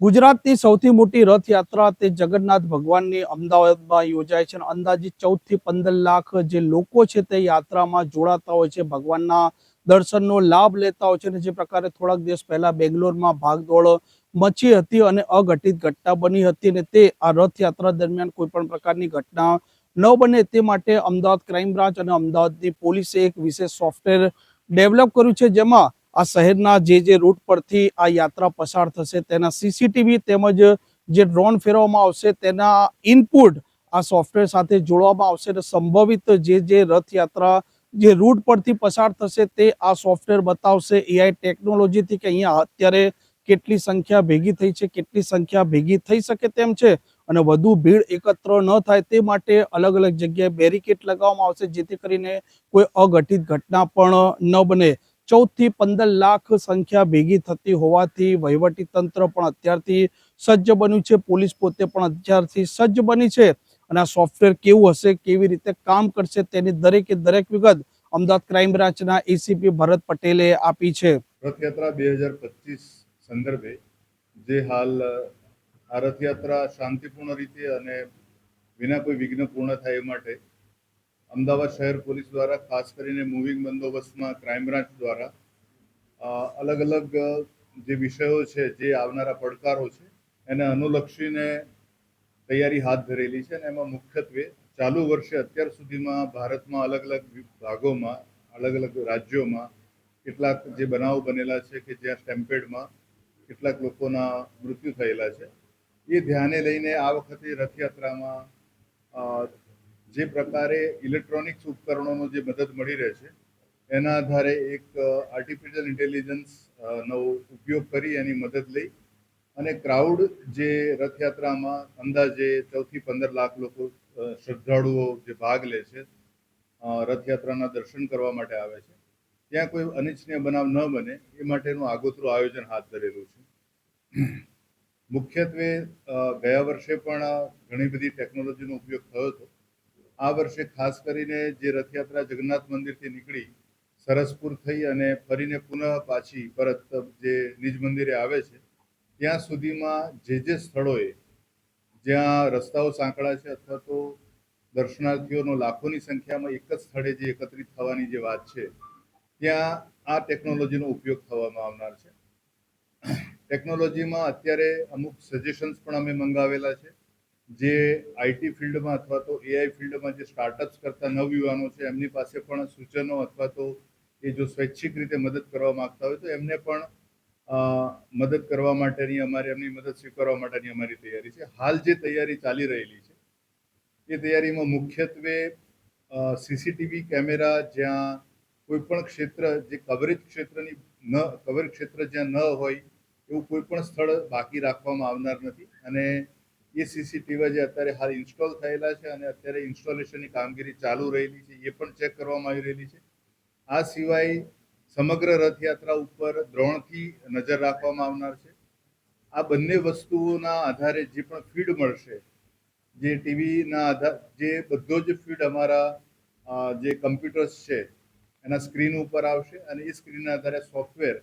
ગુજરાતની સૌથી મોટી રથયાત્રા તે જગન્નાથ ભગવાનની અમદાવાદમાં યોજાય છે અને અંદાજિત ચૌદથી પંદર લાખ જે લોકો છે તે યાત્રામાં જોડાતા હોય છે, ભગવાનના દર્શનનો લાભ લેતા હોય છે અને જે પ્રકારે થોડાક દિવસ પહેલા બેંગ્લોરમાં ભાગદોડ મચી હતી અને અઘટિત ઘટના બની હતી અને તે આ રથયાત્રા દરમિયાન કોઈ પણ પ્રકારની ઘટના ન બને તે માટે અમદાવાદ ક્રાઇમ બ્રાન્ચ અને અમદાવાદની પોલીસે એક વિશેષ સોફ્ટવેર ડેવલપ કર્યું છે, જેમાં આ શહેરના જે જે રૂટ પરથી આ યાત્રા પસાર થશે તેના સીસીટીવી તેમજ જે ડ્રોન ફેરવવામાં આવશે તેના ઇનપુટ આ સોફ્ટવેર સાથે જોડવામાં આવશે અને સંભવિત જે જે રથયાત્રા જે રૂટ પરથી પસાર થશે તે આ સોફ્ટવેર બતાવશે. એઆઈ ટેકનોલોજીથી કે અહીંયા અત્યારે કેટલી સંખ્યા ભેગી થઈ છે, કેટલી સંખ્યા ભેગી થઈ શકે તેમ છે અને વધુ ભીડ એકત્ર ન થાય તે માટે અલગ અલગ જગ્યાએ બેરિકેડ લગાવવામાં આવશે જેથી કરીને કોઈ અઘટિત ઘટના પણ ન બને. ચૌદથી પંદર લાખ સંખ્યા ભેગી થતી હોવાથી વહીવટી તંત્ર પણ અત્યારથી સજ્જ બન્યું છે. પોલીસ પોતે પણ અત્યારથી સજ્જ બની છે અને આ સોફ્ટવેર કેવું હશે, કેવી રીતે કામ કરશે તેની દરેકે દરેક વિગત અમદાવાદ ક્રાઇમ બ્રાન્ચના એસીપી ભરત પટેલે આપી છે. રથયાત્રા બે હજાર પચીસ સંદર્ભે જે હાલ, આ રથયાત્રા શાંતિપૂર્ણ રીતે અને વિના કોઈ વિઘ્ન પૂર્ણ થાય એ માટે અમદાવાદ શહેર પોલીસ દ્વારા, ખાસ કરીને મૂવિંગ બંદોબસ્તમાં, ક્રાઇમ બ્રાન્ચ દ્વારા અલગ અલગ જે વિષયો છે, જે આવનારા પડકારો છે, એને અનુલક્ષીને તૈયારી હાથ ધરેલી છે અને એમાં મુખ્યત્વે ચાલુ વર્ષે અત્યાર સુધીમાં ભારતમાં અલગ અલગ ભાગોમાં અલગ અલગ રાજ્યોમાં કેટલાક જે બનાવો બનેલા છે કે જ્યાં સ્ટેમ્પેડમાં કેટલાક લોકોના મૃત્યુ થયેલા છે. એ ધ્યાને લઈને આ વખતે રથયાત્રામાં જે પ્રકારે ઇલેક્ટ્રોનિક્સ ઉપકરણોનો જે મદદ મળી રહે છે, એના આધારે એક આર્ટિફિશિયલ ઇન્ટેલિજન્સ નો ઉપયોગ કરી એની મદદ લઈ અને ક્રાઉડ જે રથયાત્રામાં અંદાજે ચૌદથી પંદર લાખ લોકો શ્રદ્ધાળુઓ જે ભાગ લે છે રથયાત્રાના દર્શન કરવા માટે આવે છે. ત્યાં કોઈ અનિચ્છનીય બનાવ ન બને, એ માટેનું આગોતરું આયોજન હાથ ધરેલું છે. મુખ્યત્વે ગયા વર્ષે પણ ઘણી બધી ટેકનોલોજીનો ઉપયોગ થયો હતો. આ વર્ષે ખાસ કરીને જે રથયાત્રા જગન્નાથ મંદિરથી નીકળી, સરસપુર થઈ અને ફરીને પુનઃ પાછી પરત જે નિજ મંદિરે આવે છે, ત્યાં સુધીમાં જે જે સ્થળોએ જ્યાં રસ્તાઓ સાંકળા છે અથવા તો દર્શનાર્થીઓનો લાખોની સંખ્યામાં એક જ સ્થળે જે એકત્રિત થવાની જે વાત છે, ત્યાં આ ટેકનોલોજીનો ઉપયોગ થવામાં આવનાર છે. ટેકનોલોજીમાં અત્યારે અમુક સજેશન્સ પણ અમે મંગાવેલા છે. જે આઈટી ફિલ્ડમાં અથવા તો એઆઈ ફિલ્ડમાં જે સ્ટાર્ટઅપ્સ કરતા નવયુવાનો છે, એમની પાસે પણ સૂચનો અથવા તો એ જો સ્વૈચ્છિક રીતે મદદ કરવા માંગતા હોય તો એમને પણ મદદ કરવા માટેની અમારી, એમની મદદ સ્વીકારવા માટેની અમારી તૈયારી છે. હાલ જે તૈયારી ચાલી રહેલી છે, એ તૈયારીમાં મુખ્યત્વે સીસીટીવી કેમેરા જ્યાં કોઈ પણ ક્ષેત્ર, જે કવરેજ ક્ષેત્રની ન, કવરેજ ક્ષેત્ર જ્યાં ન હોય, એવું કોઈ પણ સ્થળ બાકી રાખવામાં આવનાર નથી. અને એ સીસીટીવી જે અત્યારે હાલ ઇન્સ્ટોલ થયેલા છે અને અત્યારે ઇન્સ્ટોલેશનની કામગીરી ચાલુ રહેલી છે, એ પણ ચેક કરવામાં આવી રહેલી છે. આ સિવાય સમગ્ર રથયાત્રા ઉપર દ્રોણથી નજર રાખવામાં આવનાર છે. આ બંને વસ્તુઓના આધારે જે પણ ફીડ મળશે, જે ટીવીના આધાર જે બધો જ ફીડ અમારા જે કમ્પ્યુટર્સ છે, એના સ્ક્રીન ઉપર આવશે અને એ સ્ક્રીનના આધારે સોફ્ટવેર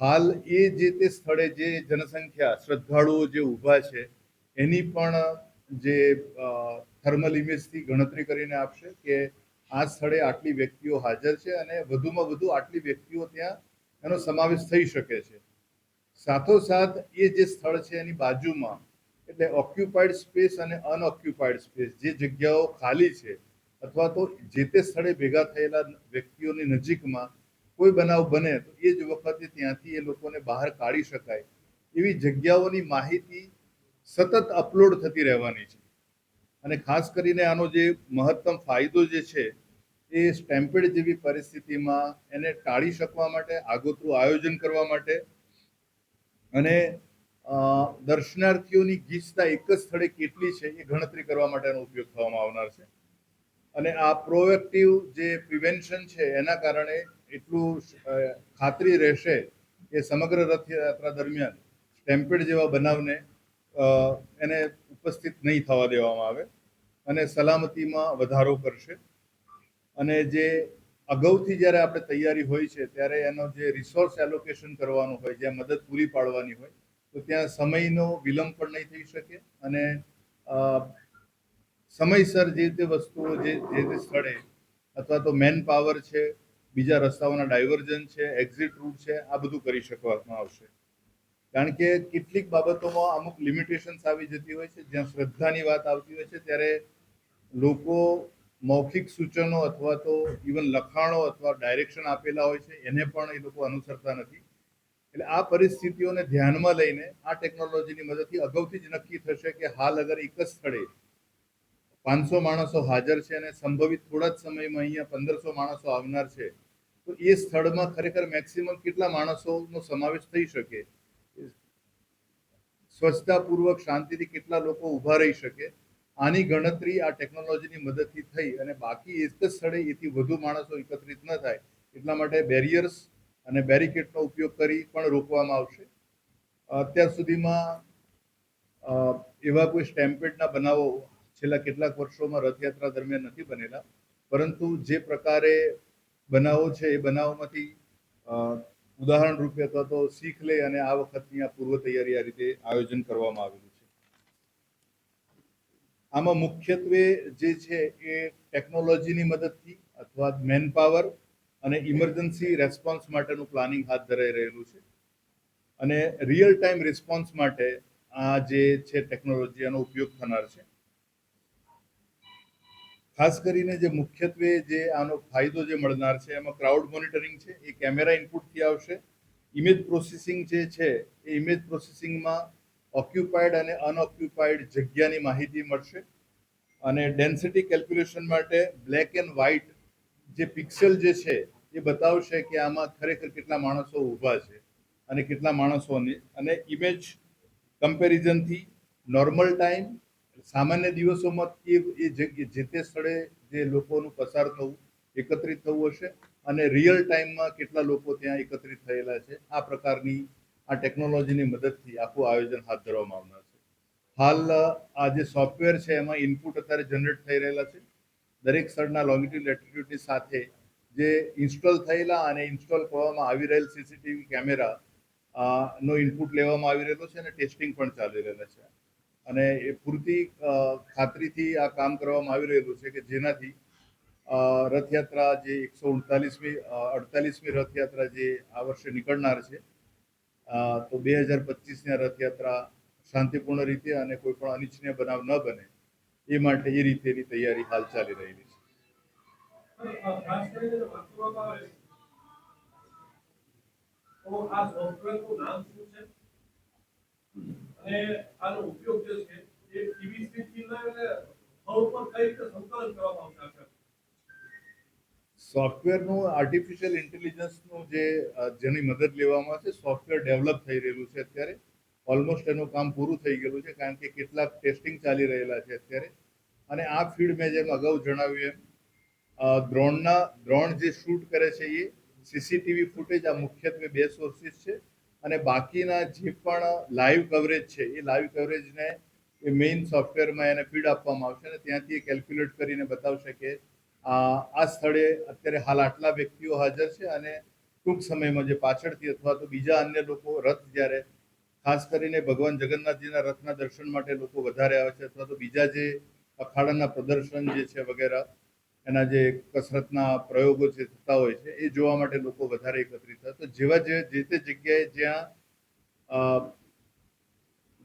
હાલ એ જે તે સ્થળે જે જનસંખ્યા, શ્રદ્ધાળુઓ જે ઊભા છે એની પણ, જે થર્મલ ઇમેજથી ગણતરી કરીને આપશે કે આ સ્થળે આટલી વ્યક્તિઓ હાજર છે અને વધુમાં વધુ આટલી વ્યક્તિઓ ત્યાં એનો સમાવેશ થઈ શકે છે. સાથોસાથ એ જે સ્થળ છે એની બાજુમાં, એટલે ઓક્યુપાઈડ સ્પેસ અને અનઓક્યુપાઈડ સ્પેસ જે જગ્યાઓ ખાલી છે અથવા તો જે તે સ્થળે ભેગા થયેલા વ્યક્તિઓની નજીકમાં કોઈ બનાવ બને તો એ જ વખતે ત્યાંથી એ લોકોને બહાર કાઢી શકાય એવી જગ્યાઓની માહિતી સતત અપલોડ થતી રહેવાની છે. અને ખાસ કરીને આનો જે મહત્તમ ફાયદો જે છે, એ સ્ટેમ્પેડ જેવી પરિસ્થિતિમાં એને ટાળી શકવા માટે, આગોતરું આયોજન કરવા માટે અને દર્શનાર્થીઓની ગીચતા એક જ સ્થળે કેટલી છે એ ગણતરી કરવા માટેનો ઉપયોગ થવામાં આવનાર છે. અને આ પ્રોએક્ટિવ જે પ્રિવેન્શન છે, એના કારણે એટલું ખાતરી રહેશે કે સમગ્ર રથયાત્રા દરમિયાન સ્ટેમ્પેડ જેવા બનાવને એને ઉપસ્થિત નહીં થવા દેવામાં આવે અને સલામતીમાં વધારો કરશે. અને જે અગાઉથી જ્યારે આપણે તૈયારી હોય છે, ત્યારે એનો જે રિસોર્સ એલોકેશન કરવાનું હોય જ્યાં મદદ પૂરી પાડવાની હોય, તો ત્યાં સમયનો વિલંબ પણ નહીં થઈ શકે અને સમયસર જે તે વસ્તુઓ જે જે તે સ્થળે અથવા તો મેન પાવર છે, બીજા રસ્તાઓના ડાયવર્ઝન છે એક્ઝિટ રૂટ છે, આ બધું કરી શકવામાં આવશે. કારણ કે કેટલીક બાબતોમાં અમુક લિમિટેશન્સ આવી જતી હોય છે, જ્યાં શ્રદ્ધાની વાત આવતી હોય છે, ત્યારે લોકો મૌખિક સૂચનો અથવા તો ઇવન લખાણો અથવા ડાયરેક્શન આપેલા હોય છે, એને પણ એ લોકો અનુસરતા નથી. એટલે આ પરિસ્થિતિઓને ધ્યાનમાં લઈને આ ટેકનોલોજીની મદદથી અગાઉથી જ નક્કી થશે કે હાલ અગર એક જ સ્થળે પાંચસો માણસો હાજર છે અને સંભવિત થોડા જ સમયમાં અહીંયા પંદરસો માણસો આવનાર છે, તો એ સ્થળમાં ખરેખર મેક્સિમમ કેટલા માણસોનો સમાવેશ થઈ શકે? સ્વચ્છતાપૂર્વક શાંતિથી કેટલા લોકો ઊભા રહી શકે, આની ગણતરી આ ટેકનોલોજીની મદદથી થઈ અને બાકી એક જ સ્થળે એથી વધુ માણસો એકત્રિત ન થાય, એટલા માટે બેરિયર્સ અને બેરિકેડનો ઉપયોગ કરી પણ રોકવામાં આવશે. અત્યાર સુધીમાં એવા કોઈ સ્ટેમ્પેડના બનાવો છેલ્લા કેટલાક વર્ષોમાં રથયાત્રા દરમિયાન નથી બનેલા, પરંતુ જે પ્રકારે બનાવો છે એ બનાવોમાંથી ઉદાહરણ રૂપે અથવા તો શીખ લે અને આ વખતની આ પૂર્વ તૈયારી આ રીતે આયોજન કરવામાં આવેલું છે. આમાં મુખ્યત્વે જે છે એ ટેકનોલોજીની મદદથી અથવા મેન પાવર અને ઇમરજન્સી રેસ્પોન્સ માટેનું પ્લાનિંગ હાથ ધરાઈ રહેલું છે. અને રિયલ ટાઈમ રિસ્પોન્સ માટે આ જે છે ટેકનોલોજી એનો ઉપયોગ થનાર છે. ખાસ કરીને જે મુખ્યત્વે જે આનો ફાયદો જે મળનાર છે, એમાં ક્રાઉડ મોનિટરિંગ છે, એ કેમેરા ઇનપુટથી આવશે. ઇમેજ પ્રોસેસિંગ જે છે, એ ઇમેજ પ્રોસેસિંગમાં ઓક્યુપાઈડ અને અનઓક્યુપાઈડ જગ્યાની માહિતી મળશે. અને ડેન્સિટી કેલ્ક્યુલેશન માટે બ્લેક એન્ડ વ્હાઇટ જે પિક્સેલ જે છે, એ બતાવશે કે આમાં ખરેખર કેટલા માણસો ઊભા છે અને કેટલા માણસોની અને ઇમેજ કમ્પેરિઝનથી નોર્મલ ટાઈમ સામાન્ય દિવસોમાં એ એ જગ્યા જે તે સ્થળે જે લોકોનું પસાર થવું, એકત્રિત થવું હશે અને રિયલ ટાઈમમાં કેટલા લોકો ત્યાં એકત્રિત થયેલા છે, આ પ્રકારની આ ટેકનોલોજીની મદદથી આખું આયોજન હાથ ધરવામાં આવનાર છે. હાલ, આ જે સોફ્ટવેર છે એમાં ઇનપુટ અત્યારે જનરેટ થઈ રહેલા છે. દરેક સ્થળના લોંગિટ્યુડ લેટિટ્યુડની સાથે જે ઇન્સ્ટોલ થયેલા અને ઇન્સ્ટોલ કરવામાં આવી રહેલ સીસીટીવી કેમેરા નો ઇનપુટ લેવામાં આવી રહેલો છે અને ટેસ્ટિંગ પણ ચાલી રહેલા છે. અને એ પૂરતી ખાતરીથી આ કામ કરવામાં આવી રહેલું છે કે જેનાથી રથયાત્રા જે એકસો ઉડતાલીસમી અડતાલીસમી રથયાત્રા જે આ વર્ષે નીકળનાર છે તો બે હજાર પચીસની રથયાત્રા શાંતિપૂર્ણ રીતે અને કોઈ પણ અનિચ્છનીય બનાવ ન બને, એ માટે એ રીતેની તૈયારી હાલ ચાલી રહેલી છે? અને આનો ઉપયોગ જે છે એ ટીવી સ્ક્રીન એટલે સ્થળ ઉપર કઈ રીતે સંકલન કરવામાં આવતા છે? સોફ્ટવેરનું આર્ટિફિશિયલ ઇન્ટેલિજન્સનું જે જેની મદદ લેવામાં છે સોફ્ટવેર ડેવલપ થઈ રહેલું છે અત્યારે. ઓલમોસ્ટ એનું કામ પૂરું થઈ ગયેલું છે, કારણ કે કેટલાક ટેસ્ટિંગ ચાલી રહેલા છે અત્યારે. અને આ ફીલ્ડ મેં જેમ અગાઉ જણાવ્યું એમ દ્રોણના દ્રોણ જે શૂટ કરે છે એ સીસીટીવી ફૂટેજ આ મુખ્યત્વે બે સોર્સિસ છે. અને બાકીના જે પણ લાઈવ કવરેજ છે, એ લાઈવ કવરેજને એ મેઇન સોફ્ટવેરમાં એને ફીડ આપવામાં આવશે અને ત્યાંથી એ કેલ્ક્યુલેટ કરીને બતાવશે કે આ સ્થળે અત્યારે હાલ આટલા વ્યક્તિઓ હાજર છે અને ટૂંક સમયમાં જે પાછળથી અથવા તો બીજા અન્ય લોકો રથ જ્યારે, ખાસ કરીને ભગવાન જગન્નાથજીના રથના દર્શન માટે લોકો વધારે આવે છે અથવા તો બીજા જે અખાડાના પ્રદર્શન જે છે વગેરે એના જે કસરતના પ્રયોગો જે થતા હોય છે, એ જોવા માટે લોકો વધારે એકત્રિત થાય. તો જેવા જે જે તે જગ્યાએ જ્યાં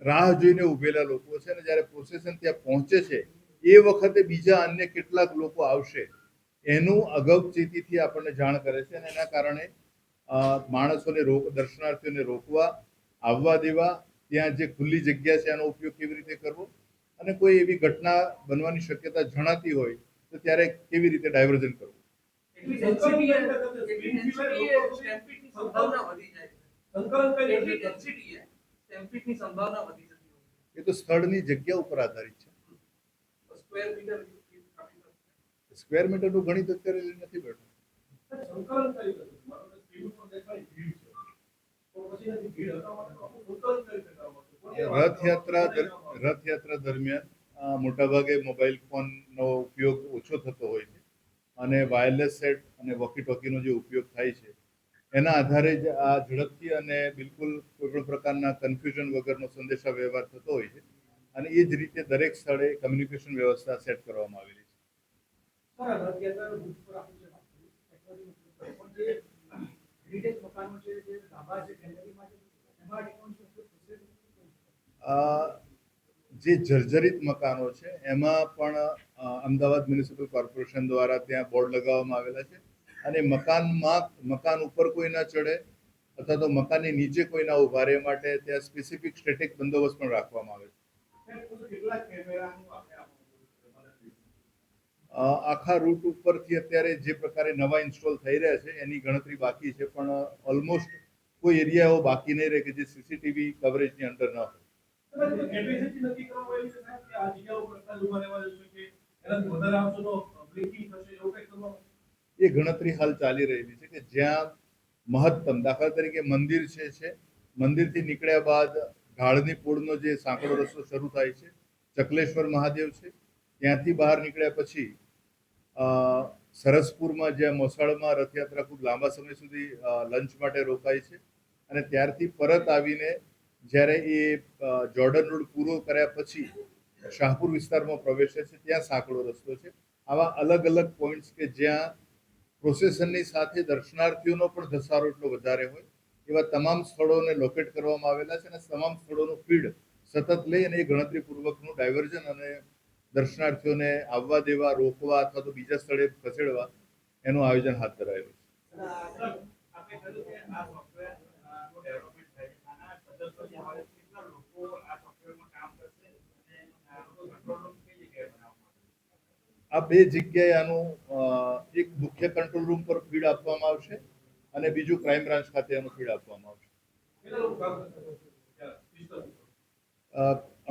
રાહ જોઈને ઉભેલા લોકો છે અને જ્યારે પ્રોસેસન ત્યાં પહોંચે છે, એ વખતે બીજા અન્ય કેટલાક લોકો આવશે, એનું અગવચેતીથી આપણને જાણ કરે છે અને એના કારણે માણસોને રોક, દર્શનાર્થીઓને રોકવા, આવવા દેવા, ત્યાં જે ખુલ્લી જગ્યા છે એનો ઉપયોગ કેવી રીતે કરવો? અને કોઈ એવી ઘટના બનવાની શક્યતા જણાતી હોય તો ત્યારે કેવી રીતે ડાયવર્ઝન કરવું એ- તો સ્થળની જગ્યા ઉપર આધારિત છે સ્ક્વેર મીટરનું ગણિત અત્યારે નથી બેઠું રથયાત્રા? રથયાત્રા દરમિયાન મોટાભાગે મોબાઈલ ફોનનો ઉપયોગ ઓછો થતો હોય છે. અને વાયરલેસ સેટ અને વોકી ટોકીનો જે ઉપયોગ થાય છે એના આધારે જ આ ઝડપથી અને બિલકુલ કોઈ કોઈ પ્રકારના કન્ફ્યુઝન વગરનો સંદેશા વ્યવહાર થતો હોય છે. અને એ જ રીતે દરેક સ્થળે કમ્યુનિકેશન વ્યવસ્થા સેટ કરવામાં આવેલી છે. જે જર્જરિત મકાનો છે એમાં પણ અમદાવાદ મ્યુનિસિપલ કોર્પોરેશન દ્વારા ત્યાં બોર્ડ લગાવવામાં આવેલા છે. અને મકાનમાં મકાન ઉપર કોઈ ના ચડે અથવા તો મકાનની નીચે કોઈ ના ઊભા રહે માટે ત્યાં સ્પેસિફિક સ્ટેટિક બંદોબસ્ત પણ રાખવામાં આવે છે. આખા રૂટ ઉપરથી અત્યારે જે પ્રકારે નવા ઇન્સ્ટોલ થઈ રહ્યા છે, એની ગણતરી બાકી છે, પણ ઓલમોસ્ટ કોઈ એરિયા એવો બાકી નહીં રહે કે જે સીસીટીવી કવરેજની અંદર ન હોય. એ ગણતરી હાલ ચાલી રહેલી છે કે જ્યાં મહત્તમ, દાખલા તરીકે મંદિર છે છે. મંદિરથી નીકળ્યા બાદ ઢાળની પૂળનો જે સાંકડો રસ્તો શરૂ થાય છે, ચકલેશ્વર મહાદેવ છે. ત્યાંથી બહાર નીકળ્યા પછી સરસપુરમાં જ્યાં મોસાળમાં રથયાત્રા ખૂબ લાંબા સમય સુધી લંચ માટે રોકાય છે અને ત્યારથી પરત આવીને જ્યારે એ જોર્ડન રોડ પૂરો કર્યા પછી શાહપુર વિસ્તારમાં પ્રવેશે છે ત્યાં સાંકડો રસ્તો છે આવા અલગ અલગ પોઈન્ટ્સ કે જ્યાં પ્રોસેસનની સાથે દર્શનાર્થીઓનો પણ ધસારો એટલો વધારે હોય એવા તમામ સ્થળોને લોકેટ કરવામાં આવેલા છે અને તમામ સ્થળોનું ફીડ સતત લઈ અને એ ગણતરીપૂર્વકનું ડાયવર્ઝન અને દર્શનાર્થીઓને આવવા દેવા રોકવા અથવા તો બીજા સ્થળે ખસેડવા એનું આયોજન હાથ ધરાયું છે આપણે કહ્યું કે આ સોફ્ટવેરનું ડેવલપમેન્ટ થાય છે. આના સદસ્યો જે હોય, કેટલા લોકો આ સોફ્ટવેરમાં કામ કરશે અને આ બે જગ્યાએ આનું એક મુખ્ય કંટ્રોલ રૂમ પર ફીડ આપવામાં આવશે અને બીજું ક્રાઇમ બ્રાન્ચ ખાતે એનું ફીડ આપવામાં આવશે.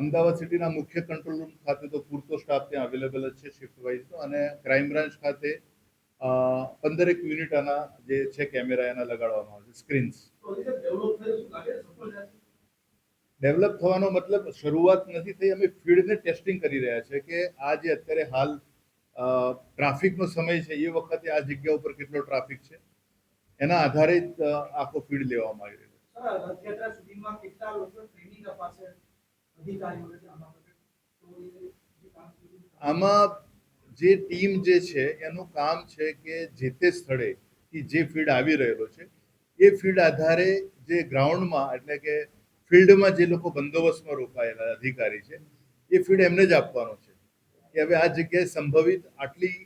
અમદાવાદ સિટીના મુખ્ય કંટ્રોલ રૂમ ખાતે તો પૂરતો સ્ટાફ ત્યાં અવેલેબલ જ છે શિફ્ટ વાઇઝનો અને ક્રાઇમ બ્રાન્ચ ખાતે પંદરેક યુનિટ આના જે છે કેમેરા એના લગાડવામાં આવશે સ્ક્રીન્સ ડેવલપ થવાનો મતલબ શરૂઆત નથી થઈ. અમે ફીલ્ડને ટેસ્ટિંગ કરી રહ્યા છે કે આ જે અત્યારે હાલ ટ્રાફિકનો સમય છે એ વખતે આ જગ્યા ઉપર કેટલો ટ્રાફિક છે એના આધારે જ આખો ફીડ લેવામાં આવી રહ્યો છે. આમાં જે ટીમ જે છે એનું કામ છે કે જે તે સ્થળે જે ફીડ આવી રહેલો છે એ ફીડ આધારે જે ગ્રાઉન્ડમાં એટલે કે ફિલ્ડમાં જે લોકો બંદોબસ્તમાં રોકાયેલા અધિકારી છે, એ ફીડ એમને જ આપવાનો છે. કે હવે આ જગ્યાએ સંભવિત આટલી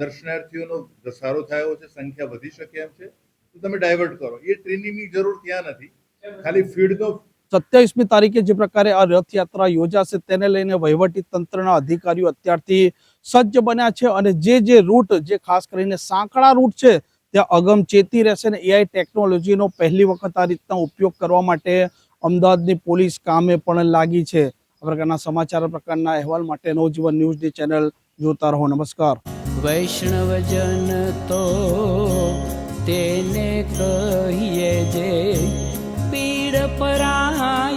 દર્શનાર્થીઓનો ઘસારો થયો છે, સંખ્યા વધી શકે એમ છે, તો તમે ડાયવર્ટ કરો. એ ટ્રેનિંગની જરૂર ત્યાં નથી. ખાલી ફીડનો સત્યાવીસમી તારીખે જે પ્રકારે આ રથયાત્રા યોજાશે તેને લઈને વહીવટી તંત્રના અધિકારીઓ અત્યારથી સજ્જ બન્યા છે અને જે જે રૂટ, જે ખાસ કરીને સાંકડા રૂટ છે ત્યાં અગમચેતી રહેશે ને એઆઈ ટેકનોલોજીનો પહેલી વખત આ રીતના ઉપયોગ કરવા માટે અમદાવાદની પોલીસ કામે પણ લાગી છે. આ પ્રકારના સમાચાર પ્રકારના અહેવાલ માટે નવજીવન ન્યૂઝની ચેનલ જોતા રહો. નમસ્કાર. વૈષ્ણવજન તો તેને કહીએ જે પીડ પરાય